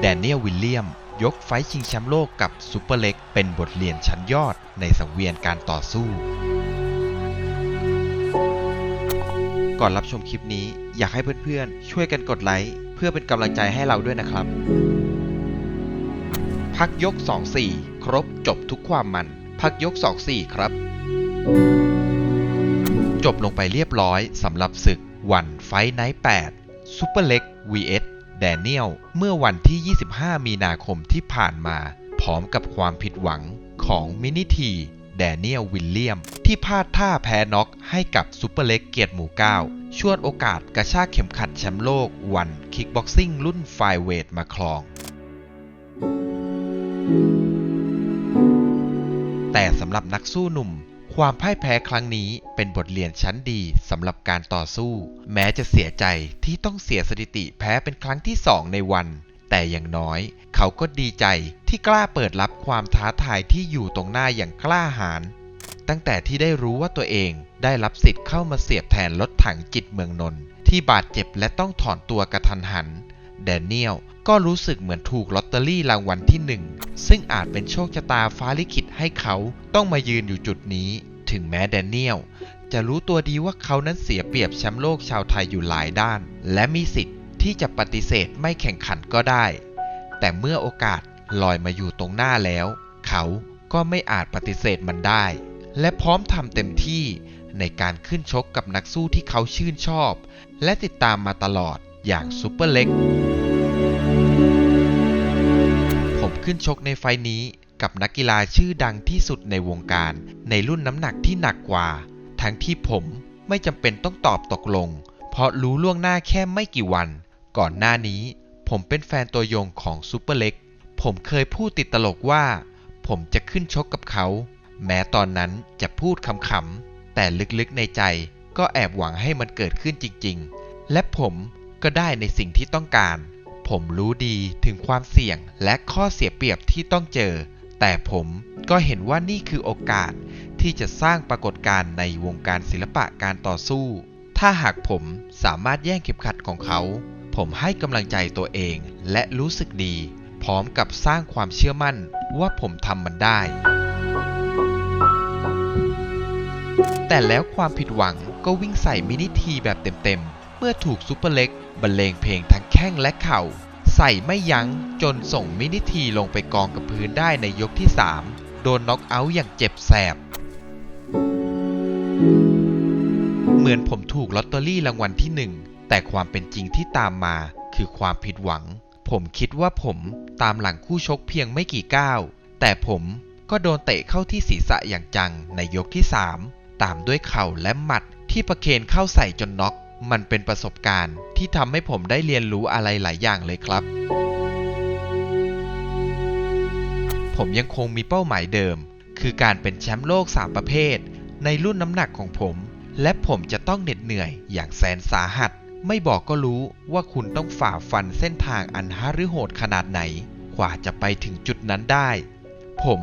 แดเนียลวิลเลียม ยกไฟท์ชิงแชมป์โลกกับซูเปอร์เล็ก เป็นบทเรียนชั้นยอดในสังเวียนการต่อสู้ ก่อนรับชมคลิปนี้อยากให้เพื่อนๆ ช่วยกันกดไลค์ เพื่อเป็นกำลังใจให้เราด้วยนะครับ พักยก 2-4 ครบจบทุกความมัน พักยก 2-4 ครับ จบลงไปเรียบร้อยสำหรับศึกวันไฟไนท์8ซูเปอร์เล็ก vs แดเนียลเมื่อวันที่ 25 มีนาคมที่ผ่านมา พร้อมกับความผิดหวังของมินิทีแดเนียลวิลเลียม ที่พลาดท่าแพ้น็อกให้กับซูเปอร์เล็กเกียรติหมู่9ชวดโอกาสกระชากเข็มขัดแชมป์โลกวันคิกบ็อกซิ่งรุ่นไฟเวทมาครอง แต่สำหรับนักสู้หนุ่ม ความพ่ายแพ้ครั้งนี้เป็นบทเรียนชั้นดีสำหรับการต่อสู้ แม้จะเสียใจที่ต้องเสียสถิติแพ้เป็นครั้งที่สองในวัน แต่อย่างน้อย เขาก็ดีใจที่กล้าเปิดรับความท้าทายที่อยู่ตรงหน้าอย่างกล้าหาญตั้งแต่ที่ได้รู้ว่าตัวเองได้รับสิทธิ์เข้ามาเสียบแทนรถถังจิตเมืองนนท์ที่บาดเจ็บและต้องถอนตัวกระทันหัน แดเนียลก็รู้สึกเหมือนถูกลอตเตอรี่รางวัลที่หนึ่งซึ่งอาจเป็นโชคชะตาฟ้าลิขิตให้เขาต้องมายืนอยู่จุดนี้ ถึงแม้แดเนียลจะรู้ตัวดีว่าเขานั้นเสียเปรียบแชมป์โลกชาวไทยอยู่หลายด้าน และมีสิทธิ์ที่จะปฏิเสธไม่แข่งขันก็ได้ แต่เมื่อโอกาสลอยมาอยู่ตรงหน้าแล้ว เขาก็ไม่อาจปฏิเสธมันได้ และพร้อมทำเต็มที่ในการขึ้นชกกับนักสู้ที่เขาชื่นชอบ และติดตามมาตลอด อย่างซูเปอร์เล็ก ผมขึ้นชกในไฟนี้กับนักกีฬาชื่อดังที่สุดในวงการ ในรุ่นน้ำหนักที่หนักกว่า ทั้งที่ผมไม่จำเป็นต้องตอบตกลง เพราะรู้ล่วงหน้าแค่ไม่กี่วัน ก่อนหน้านี้ ผมเป็นแฟนตัวยงของซูเปอร์เล็ก ผมเคยพูดติดตลกว่า ผมจะขึ้นชกกับเขา แม้ตอนนั้นจะพูดขำๆแต่ลึกๆในใจก็แอบหวังให้มันเกิดขึ้นจริง ๆ และผม ก็ได้ในสิ่งที่ต้องการ ผมรู้ดีถึงความเสี่ยงและข้อเสียเปรียบที่ต้องเจอ แต่ผมก็เห็นว่านี่คือโอกาสที่จะสร้างปรากฏการณ์ในวงการศิลปะการต่อสู้ ถ้าหากผมสามารถแย่งเข็มขัดของเขา ผมให้กำลังใจตัวเองและรู้สึกดี พร้อมกับสร้างความเชื่อมั่นว่าผมทำมันได้ แต่แล้วความผิดหวังก็วิ่งใส่มินิทีแบบเต็มๆ เมื่อถูกซูเปอร์เล็กบรรเลงเพลงทั้งแข้งและเข่า ใส่ไม่ยั้งจนส่งมินิทีลงไปกองกับพื้นได้ในยกที่ 3 โดนน็อกเอาท์อย่างเจ็บแสบ เหมือนผมถูกลอตเตอรี่รางวัลที่หนึ่งแต่ความเป็นจริงที่ตามมาคือความผิดหวัง ผมคิดว่าผมตามหลังคู่ชกเพียงไม่กี่ก้าวแต่ผมก็โดนเตะเข้าที่ศีรษะอย่างจังในยกที่ 3 ตามด้วยเข่าและหมัดที่ประเคนเข้าใส่จนน็อก มันเป็นประสบการณ์ที่ทำให้ผมได้เรียนรู้อะไรหลายอย่างเลยครับ ผมยังคงมีเป้าหมายเดิม คือการเป็นแชมป์โลก 3 ประเภท ในรุ่นน้ำหนักของผม และผมจะต้องเหน็ดเหนื่อยอย่างแสนสาหัส ไม่บอกก็รู้ว่าคุณต้องฝ่าฟันเส้นทางอันหฤโหดขนาดไหน กว่าจะไปถึงจุดนั้นได้ ผม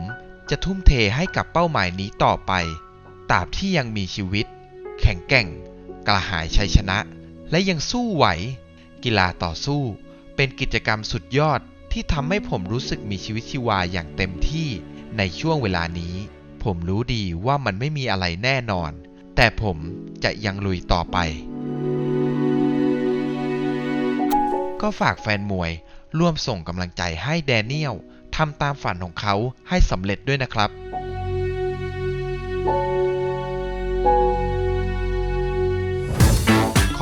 จะทุ่มเทให้กับเป้าหมายนี้ต่อไปตราบที่ยังมีชีวิต แข็งแกร่ง กระหายชัยชนะ และยังสู้ไหว กีฬาต่อสู้ เป็นกิจกรรมสุดยอดที่ทำให้ผมรู้สึกมีชีวิตชีวาอย่างเต็มที่ในช่วงเวลานี้ ผมรู้ดีว่ามันไม่มีอะไรแน่นอน แต่ผมจะยังลุยต่อไป ก็ฝากแฟนมวยร่วมส่งกำลังใจให้แดเนียลทำตามฝันของเขาให้สำเร็จด้วยนะครับ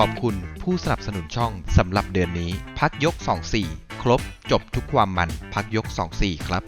อบคุณผู้สนับสนุนช่องสำหรับเดือนนี้ พักยก 24 ครบจบทุกความมันพักยก 24 ครับ